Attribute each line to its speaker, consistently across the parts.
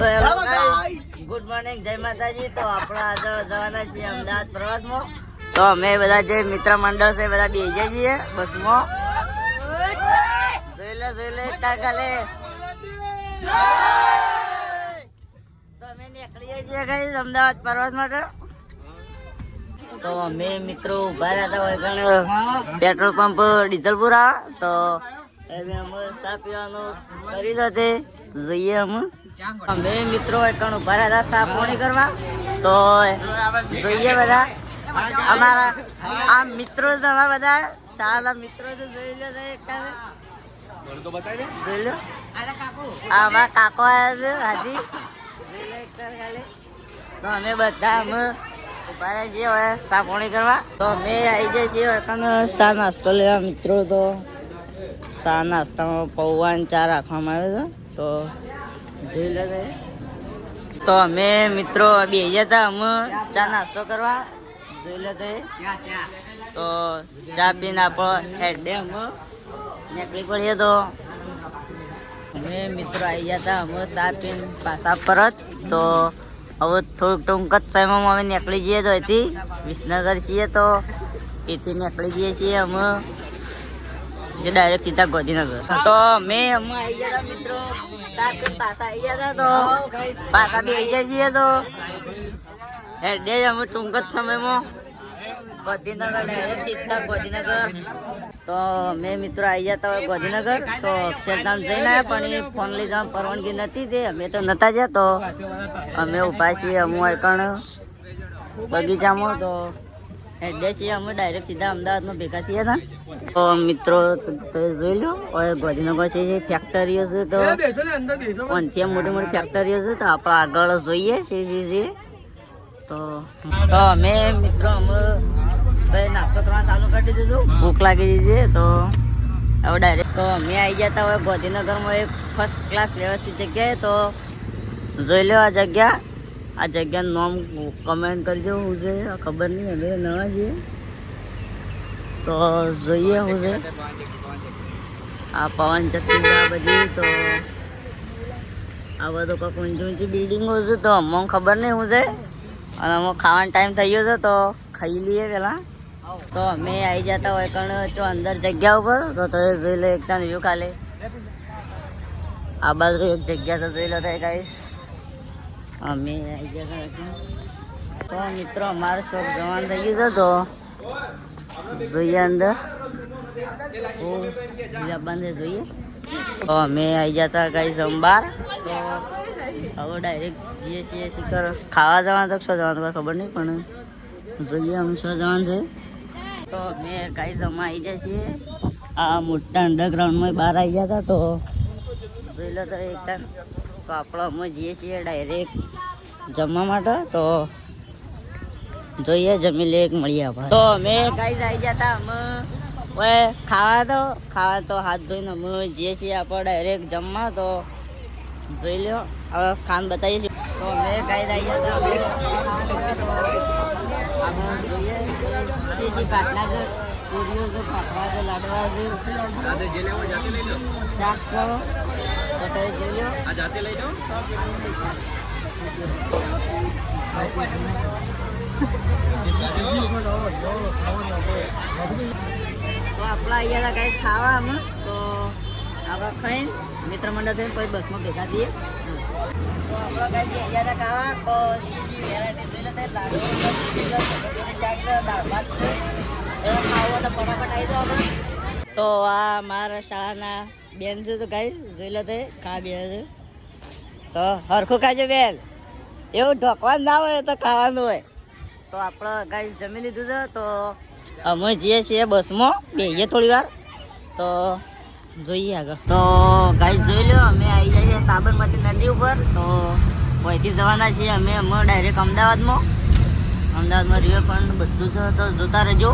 Speaker 1: તો hello guys good morning જય માતાજી. તો આપણે આજે જવાના છીએ અમદાવાદ પ્રવાસમાં. તો અમે બધા જે મિત્ર મંડળ છે બધા બેસીએ છીએ બસમાં. જોઈ લે જોઈ લે કાલે તો અમે નીકળીએ છીએ ગાઈસ અમદાવાદ પ્રવાસ માટે. તો અમે મિત્રો ઊભા રહેતા હોય ઘણા પેટ્રોલ પંપ ડીઝલ પૂરા તો અમે ચા પીવાનું કરી દો તે જોઈએ અમે અમે મિત્રો એકણ હતા સાફ પાણી કરવા. તો જોઈએ બધા. અમારા આ મિત્રો જ અમારા બધા. શાળાના મિત્રો તો જોઈ લો જોઈ લો અમારા કાકો હાજી. તો અમે બધા અમે ઊભા છીએ હવે ચા કરવા. તો અમે આવી જઈએ છીએ એકણ ચા નાસ્તો લેવા મિત્રો તો. ચા નાસ્તામાં પૌવા ચા રાખવામાં આવ્યો છે તો જોઈ લે તો અમે મિત્રો બે હતા અમે ચા નાસ્તો કરવા. જોઈ લે તો ચા પીને આપણો હેડે અમે. નીકળી પડીએ તો. અમે મિત્રો આવી ગયા હતા અમે ચા પીને પાછા પરત. તો હવે થોડુંક ટૂંક જ સમયમાં અમે નીકળી જઈએ તો એથી વિસનગર છીએ તો. એથી નીકળી જઈએ છીએ અમે. ડાયરેક્ટ સીધા ગાંધીનગર. તો મેં અમે આવી ગયા મિત્રો. પાછા બી આવી જાય છીએ તો. હેડે જ ટૂંક જ સમયમાં. ગાંધીનગર ડાયરેક્ટ સીધા ગોધીનગર. તો મેં મિત્રો આવી જતા હોય ગાંધીનગર. તો અક્ષરધામ જઈને આવ્યા પણ એ ફોન લઈ જવા પરવાનગી નથી તે અમે તો નતા ગયા તો અમે ઊભા છીએ હું એકણ બગીચામાં તો હેડે છીએ અમે ડાયરેક્ટ સીધા અમદાવાદમાં ભેગા થયા હતા. તો મિત્રો જોઈ લો હવે ગાંધીનગર છે ફેક્ટરીઓ છે તો પંચી મોટી મોટી ફેક્ટરીઓ છે તો આપણે આગળ જોઈએ છે છે છે તો તો અમે મિત્રો અમે સહી નાસ્તો કરવાનું ચાલુ કરી દીધું ભૂખ લાગી દીધી તો હવે ડાયરેક્ટ તો અમે આવી ગયા હતા હવે ગાંધીનગરમાં એક ફર્સ્ટ ક્લાસ વ્યવસ્થિત જગ્યાએ તો જોઈ લો આ જગ્યા. આ જગ્યાનું નામ કમેન્ટ કરજો, હું છે ખબર નહીં, અમે નવા છીએ. તો જોઈએ શું છે આ પવન ચક્કી આ બધી તો આ બધું કંઈક ઊંચી ઊંચી બિલ્ડિંગો છે, તો અમને ખબર નહીં હું છે અને અમે ખાવાનો ટાઈમ થઈ ગયો છે, તો ખાઈ લઈએ પહેલાં. તો અમે આવી જતા હોય કણ જો અંદર જગ્યા ઉપર, તો તમે જોઈ લો એકદમ વ્યૂ ખાલી. આ બાજુ એક જગ્યા તો જોઈ લો થાય ગાઈસ અમે તો મિત્રો મારો શોખ જવાનું થઈ ગયો હતો જોઈએ અંદર. બંધ જોઈએ. તો અમે આવી જતા કઈ સોમવાર તો હવે ડાયરેક્ટ જઈએ છીએ શિખર. ખાવા જવાનું તો શું જવાનું ખબર નહીં, પણ જોઈએ અમે શું જવાનું છે. તો અમે કઈ અમે આવી જાય છીએ. આ મોટા અંડરગ્રાઉન્ડમાં બહાર આવી ગયા હતા તો જોઈ લો તો એક ટાઈમ તો આપણે અમે જઈએ છીએ ડાયરેક્ટ જમવા માટે. તો જોઈએ, જમી લે મળીએ આપણે. તો અમે ગાઈસ આવી ગયા હતા અમે હવે ખાવા તો ખાવા તો હાથ ધોઈને અમે જઈએ છીએ આપણે ડાયરેક્ટ જમવા. તો જોઈ લો હવે ખાન બતાવીએ છીએ. તો અમે ગાઈસ આવી ગયા હતા જોઈએ શી પાટલા છે પૂરીઓ છે લાડવા જો શાક તો તમે લઈ જાઓ. તો આપણા અહીંયા કઈ ખાવા અમે તો આપણે ખાઈને મિત્ર મંડળ થઈને પછી બસમાં ભેગા થઈએ. તો આપણા કઈ અહીંયા ખાવા તો શીશી વેરાયટી જોઈ લે લાડુ શાક દાળ ભાત ખાવું તો ફટાફટ આવી જાઓ આપણે. તો આ મારા શાળાના બેન છે તો ગાઈ જોઈ લો તે ખા બે છે. તો હરખું ખાજો બેન. એવું ઢોકવાનું ના હોય તો ખાવાનું હોય. તો આપણે ગાઈ જમી લીધું છે, તો અમે જઈએ છીએ બસમાં, બેહીએ થોડી વાર. તો જોઈએ આગળ. તો ગાઈ જોઈ લો, અમે આવી જઈએ સાબરમતી નદી ઉપર. તો પહોંચી જવાના છીએ અમે અમે ડાયરેક્ટ અમદાવાદમાં. અમદાવાદમાં રિવરફ્રન્ટ બધું છે, તો જોતા રહેજો.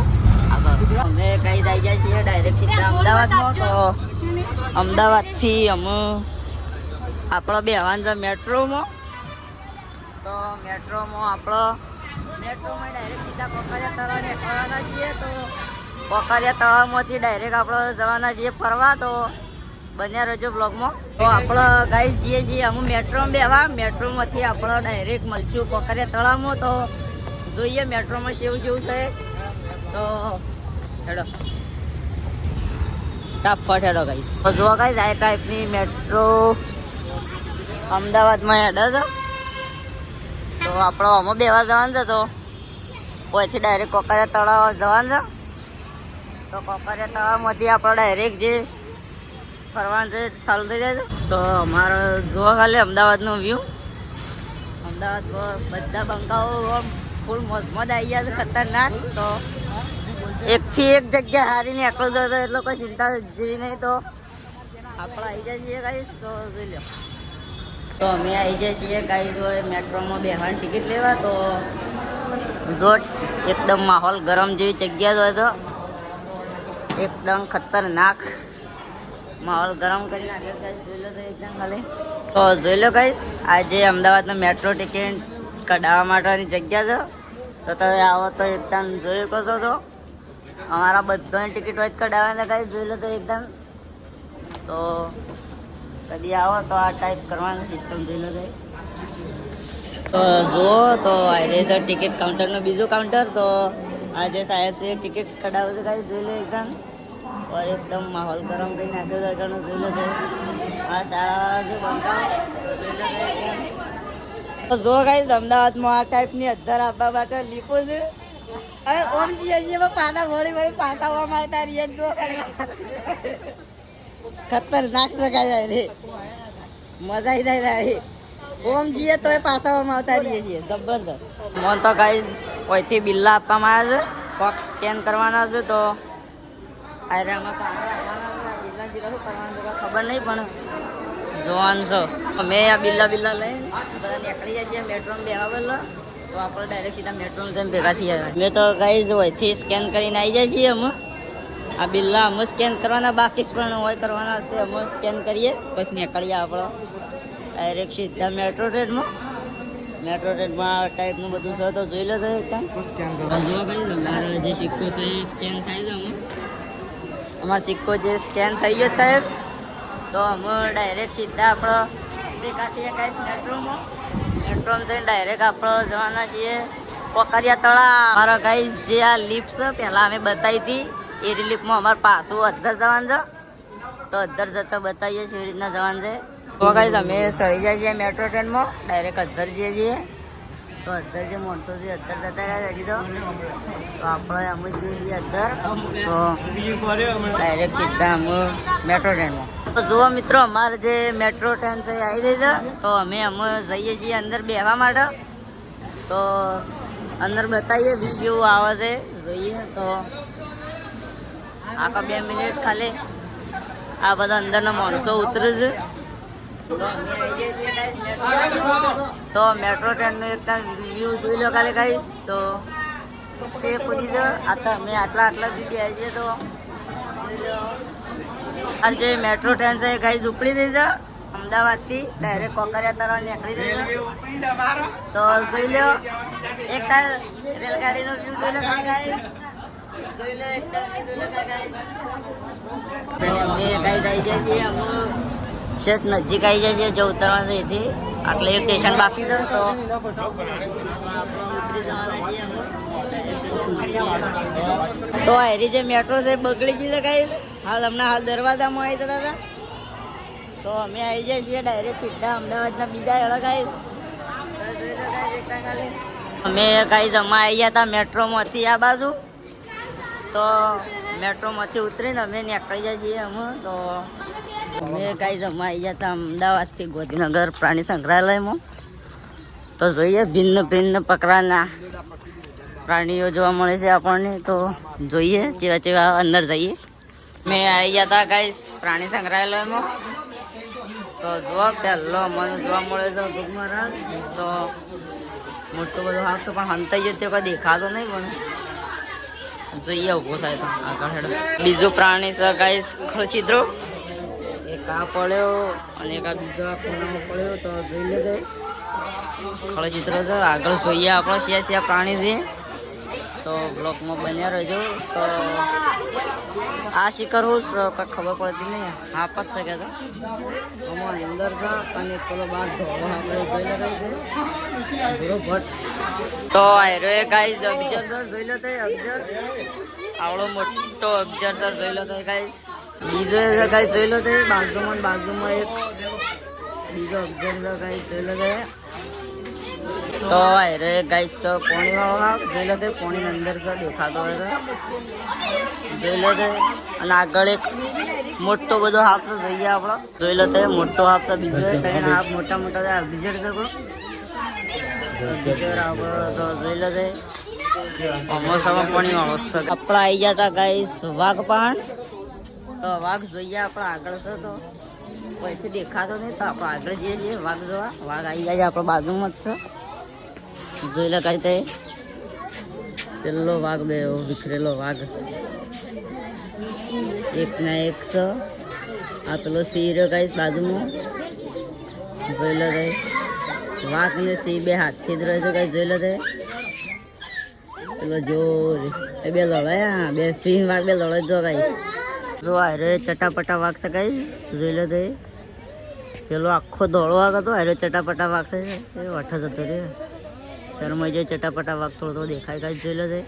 Speaker 1: અમે કઈ આવી જાય છીએ ડાયરેક્ટ સીધા અમદાવાદમાં તો અમદાવાદથી અમે આપણો બેહવાન છે મેટ્રોમાં. તો મેટ્રોમાં આપણો મેટ્રોમાં ડાયરેક્ટ સીધા કોકરિયા તળાવ નીકળવાના છીએ. તો કોકરિયા તળાવમાંથી ડાયરેક્ટ આપણે જવાના છીએ ફરવા. તો બન્યા રજો બ્લોગમાં તો આપણે ગાઈસ જઈએ છીએ અમુક મેટ્રોમાં બેવા મેટ્રોમાંથી આપણે ડાયરેક્ટ મળશું કોકરિયા તળાવમાં. તો જોઈએ મેટ્રોમાં કેવું કેવું છે. તો હેડો. ફટાફટ હેડો ગાઈસ તો જો ગાઈસ આ ટાઈપની મેટ્રો અમદાવાદમાં હેડે છે. તો આપણો આમાં બેવા જવાનું છે તો પછી ડાયરેક્ટ કોકરિયા તળાવ જવાનું છે. તો કોકરિયા તળાવમાંથી આપણે ડાયરેક્ટ જે ફરવાનું છે ચાલુ થઈ જાય છે. તો અમારે જોવા ખાલી અમદાવાદનો વ્યૂ અમદાવાદ બધા બંકાઓ ફૂલ મોજમોજ આવી ગયા છે ખતરનાક. તો એકથી એક જગ્યા હારીને એકલો તો એટલો કોઈ ચિંતા જેવી નહીં. તો આપણે આવી જાય છીએ ગાઈશ તો જોઈ લો તો અમે આવી જાય છીએ ગાઈશ તો મેટ્રોમાં બેહવાની ટિકિટ લેવા. તો જો એકદમ માહોલ ગરમ જેવી જગ્યા હોય તો એકદમ ખતરનાક માહોલ ગરમ કરી નાખ્યો. જોઈ લો તો એકદમ ખાલી. તો જોઈ લો કઈ આજે અમદાવાદનો મેટ્રો ટિકિટ કઢાવવા માટેની જગ્યા છે તો તમે આવો તો એકદમ જોઈ શકો છો તો અમારા બધાની ટિકિટ હોય કઢાવવાના ગાઈસ જોઈ લો તો એકદમ તો કદી આવો તો આ ટાઈપ કરવાની સિસ્ટમ જોઈ લો ગાઈસ તો જુઓ તો આ છે ટિકિટ કાઉન્ટરનું બીજું કાઉન્ટર તો આજે સાહેબ છે ટિકિટ કઢાવે છે ગાઈસ જોઈ લો એકદમ और एकदम माहौल गरम કરી નાખ્યો તો એકદમ જોઈ લો તો આ શાળાવાળા જે બનતા તો જો ગાઈસ અમદાવાદમાં આ ટાઈપની અધર આપવા માટે લીપો છે. હવે ઓમ જીએ પાના વળી વળી પાતા હોવા માંગતા રહીએ જો ખતરનાક જગ્યા રે. મજા આવી જાય રે. ઓમ જીએ તો એ પાસાવામાં આવતા રહીએ છીએ જબરદસ્ત. મોન તો ગાઈસ કોઈથી બિલ્લા આપવામાં આવ્યા છે? કોક સ્કેન કરવાના છે તો. આયરામાં ખબર નહીં પણ જોવાનું છો. મેં આ બિલ્લા બિલ્લા લઈને બધા નીકળી મેટ્રોમાં બેવા બદલો તો આપણે ડાયરેક્ટ સીધા મેટ્રોમાં જઈને ભેગા થઈ જાય મેં તો ગાઈ હોયથી સ્કેન કરીને આવી જાય છીએ અમે. આ બિલ્લા અમે સ્કેન કરવાના બાકી જ પણ હોય કરવાના તે અમે સ્કેન કરીએ. પછી નીકળીએ આપણો. ડાયરેક્ટ સીધા મેટ્રો ટ્રેનમાં. મેટ્રો ટ્રેનમાં આ ટાઈપનું બધું છે તો જોઈ લો એક એકદમ જો જે સિક્કો છે એ સ્કેન છે અમે. અમારો સિક્કો જે સ્કેન થઈ ગયો સાહેબ તો અમે ડાયરેક્ટ સીધા આપણો થઈએ ગાઈસ મેટ્રોમાં મેટ્રોમાં જઈને ડાયરેક્ટ આપણો જવાના છીએ. કોકરિયા તળા મારા ગાઈસ જે આ લિફ્ટ છે પહેલાં અમે બતાવી હતી. એ રિલીફમાં અમારે પાછું અધર જવાનું છે. તો અધર જતા બતાવીએ છીએ એવી રીતના જવાનું છે. તો ગાઈસ અમે સળી જાય છીએ મેટ્રો ટ્રેનમાં ડાયરેક્ટ અધર જઈએ છીએ. તો અધર જે માણસો છે, અધર જતા રહ્યા હજી તો. આપણે અમે જઈએ છીએ અધર. તો ડાયરેક્ટ સીધા અમે મેટ્રો ટ્રેનમાં તો જુઓ મિત્રો, અમારે જે મેટ્રો ટ્રેન છે એ આવી રહી છે. તો અમે અમે જઈએ છીએ અંદર બેસવા માટે. તો અંદર બતાવીએ વ્યૂ કેવું આવે છે, જોઈએ. તો આખા બે મિનિટ ખાલી આ બધા અંદરના માણસો ઉતરે છે. તો મેટ્રો ટ્રેનનો એક વ્યૂ જોઈ લો કાલે કહીશ તો કૂદી દો આ તો અમે આટલા આટલા સુધી આવી જઈએ તો. જોઈ લો આ જે મેટ્રો ટ્રેન છે એ ગાઈસ ઉપડી દઈ છે. અમદાવાદથી ડાયરેક્ટ કોકરિયા તરફ નીકળી છે. તો જોઈ લો એક તાર રેલગાડીનો વ્યૂ જોઈ લો ખાલી ગાઈસ. જોઈ લો એક તાર જોઈ લો ખાલી ગાઈસ. અમે ગાઈસ આવી જાય છીએ અમે શેઠ નજીક આવી જાય છે જો ઉતરવાનું એથી આટલે એક સ્ટેશન બાકી છે તો. તો એરી જે મેટ્રો છે બગડી ગઈ છે કઈ હાલ હમણાં હાલ દરવાજામાં આવી જતા હતા. તો અમે આવી જઈએ છીએ ડાયરેક્ટ સીધા અમદાવાદના બીજા અડગ અમે કાંઈ જમા આવી ગયા હતા, મેટ્રોમાંથી આ બાજુ. તો મેટ્રોમાંથી ઉતરીને અમે નીકળી જાય છીએ અમે. તો અમે કાંઈ જમા આવી ગયા હતા, અમદાવાદથી ગોધીનગર પ્રાણી સંગ્રહાલયમાં. તો જોઈએ, ભિન્ન ભિન્ન પ્રકારના પ્રાણીઓ જોવા મળે છે આપણને. તો જોઈએ, જેવા જેવા અંદર જઈએ. મેં આવી ગયા હતા ગાઈસ પ્રાણી સંગ્રહાલયમાં તો જોવા પહેલો મને જોવા મળે છે ભૂખમહારાજ તો મોટું બધું હાથ તો પણ હંતાઈ જ તે કોઈ દેખાતો નહીં પણ જોઈએ, ઊભો થાય તો આગળ હેડો. બીજું પ્રાણી છે ગાઈસ ખસીદ્રો એક આ પડ્યો અને એક આ બીજો આ ખૂણામાં પડ્યો, તો જોઈ લે ખળચિત્ર છે. આગળ જોઈએ આપણે સિયા સિયા પ્રાણી છે. તો બ્લોકમાં બન્યા રહેજો. તો આ શિખર હું કંઈ ખબર પડતી નહીં. હા જ શકે તો. આમાં અંદર અને પેલો બહાર તો આયરો એ ગાઈઝ અબજર સર જોઈ લો તો અબજર આવડો મોટો અબજર સર જોઈ લો તો ગાઈઝ બીજો એ ગાઈઝ જોઈ લો તો બાજુમાં બાજુમાં એક બીજો અબજર સર ગાઈઝ જોઈ લો તો અરે ગાઈ છો પોણી જોઈ લો તો પોણી અંદર સર દેખાતો હોય જોઈ લો તે અને આગળ એક મોટો બધો હાફ તો જોઈએ આપણો. જોઈ લો તો મોટો હાફ છે બીજો ત્રણ હાફ મોટા મોટા બીજો તો જોઈ લો તો અમોસામાં પાણી છે આવી ગયા હતા ગાઈસ વાઘ પણ તો વાઘ જોઈએ આપણે આગળ છે તો. કોઈથી દેખાતો નહીં તો આપણે આગળ જઈએ છીએ વાઘ જોવા. વાઘ આવી ગયા છે આપણા બાજુમાં જ છે. જોઈ લો કઈ તે. પેલો વાઘ બે વિખરેલો વાઘ એક ના એક છે આ પેલો સિંહ રહ્યો કઈ બાજુમાં. જોઈ લો કઈ વાઘ ને સિંહ બે હાથથી જ રહે છે કઈ જોઈ લો તે. પેલો જો એ બે લડાયા બે સિંહ વાઘ, બે લડે જો કઈ જો અરે ચટાપટા વાઘ છે કઈ જોઈ લો તે. પેલો આખો દોડો વાઘ હતો હારે ચટાપટા વાઘ છે, એ વઠા જતો રે શરમાઈ જાય ચટાપટા વાઘ થોડો થોડો દેખાય કાંઈ જોઈ લો તે.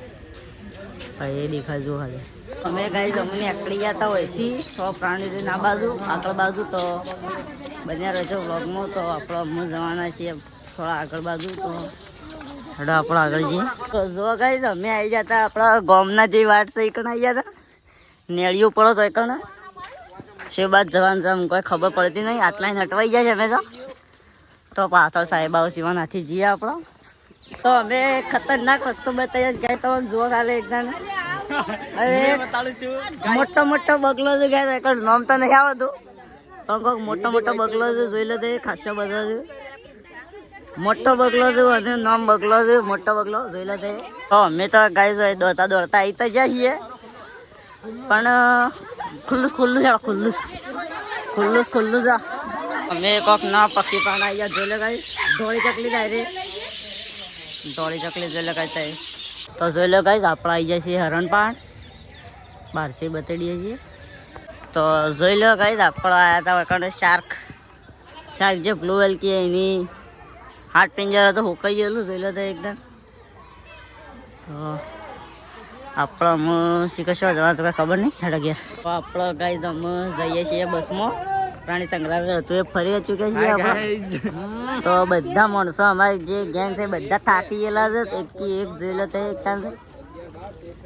Speaker 1: એ દેખાય જો હાલે. અમે કાંઈ અમને આકડી ગયા હતા હોયથી તો પ્રાણી ના બાજુ આગળ બાજુ તો બન્યા રહેજો વ્લોગમાં તો આપણે અમે જવાના છીએ થોડા આગળ બાજુ તો. હેડો આપણે આગળ જઈએ. જો કઈ અમે આવી જતા આપણા ગોમના જે વાટ છે એકણ આવી આવી જતા નેળીઓ પડો તો એ કણ? છે બાદ જવાનું છે કોઈ ખબર પડતી નહીં આટલા નટવાઈ જાય છે અમે તો. તો પાછળ સાહેબ આવો નથી જઈએ આપણો. તો અમે ખતરનાક વસ્તુ બતાવી જ ગાય તો જુઓ ખાલે એકદમ. હવે મોટો મોટો બગલો છે ગાય. એક નામ તો નહીં આવતું પણ કોઈક મોટો મોટો બગલો છે જોઈ લો તો ખાસો બધો છે. મોટો બગલો છે અને નામ બગલો છે મોટો બગલો જોઈ લો તો. તો અમે તો ગાય દોડતા દોડતા આવી તો જ્યાં છીએ. પણ ખુલ્લું ખુલ્લું છે ખુલ્લું ખુલ્લું ખુલ્લું છે અમે કોક ના પક્ષી પાણી આવી ગયા જોઈ લો ગાય ધોળી ચકલી જાય રે. ધોળી ચકલી જોઈ લો થાય. તો જોઈ લો ગાય આપણે આવી જાય છીએ હરણપાણ બહારથી બતાડીએ છીએ. તો જોઈ લો ગાય આપણે આવ્યા હતા વખતે શાર્ક. શાર્ક જે બ્લુ વેલ કે એની. હાથ પિંજર હતો, હુકાઈ ગયેલું જોઈ લો તો એકદમ. તો આપણે અમે શીખશો જવા તો કાંઈ ખબર નહીં, હેડો ઘેર. તો આપણે ગાય અમે જઈએ છીએ બસમાં. પ્રાણી સંગ્રહાલય હતું. એ ફરી ચૂક્યા છીએ તો બધા માણસો અમારી જે ગેંગ છે બધા થાકી ગયેલા છે. એક એક જોઈ લો તો એક ટાઈમ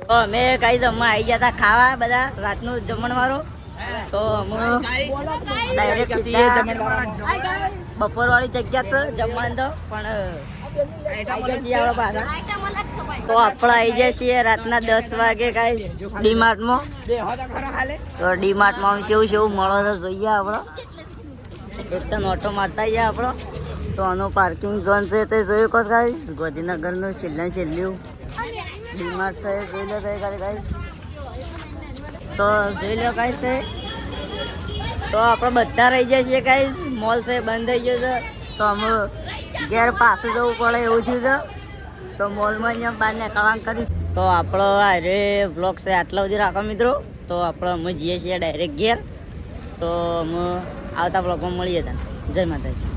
Speaker 1: તો અમે કઈ જમવા આવી ગયા હતા ખાવા બધા રાતનું જમણ વાળું. તો અમે ડાયરેક્ટ બપોર વાળી જગ્યા તો જમવાનું તો પણ તો આપણે આવી જાય છીએ રાતના દસ વાગે કાંઈ ડીમાર્ટમાં. તો ડીમાર્ટમાં કેવું કેવું મળો તો જોઈએ આપણો. એક તો ઓટો મારતા જઈએ આપણો. તો આનું પાર્કિંગ ઝોન છે તે જોયું કોસ ગાઈસ? ગાંધીનગરનું છેલ્લે છેલ્લું ડીમાર્ટ છે જોઈ લો તો ગાઈસ. તો જોઈ લો ગાઈસ તે. તો આપણે બધા રહી જાય છીએ ગાઈસ. મોલ છે બંધ થઈ ગયો છે. તો અમે ઘેર પાછું જવું પડે એવું થયું છે તો. મોલમાં અહીંયા બહાર નીકળવાનું કરીશ. તો આપણો અરે બ્લોગ છે આટલા સુધી રાખો મિત્રો. તો આપણે અમે જઈએ છીએ ડાયરેક્ટ ઘેર. તો અમે આવતા બ્લોગમાં મળીએ ત્યાં જય માતાજી.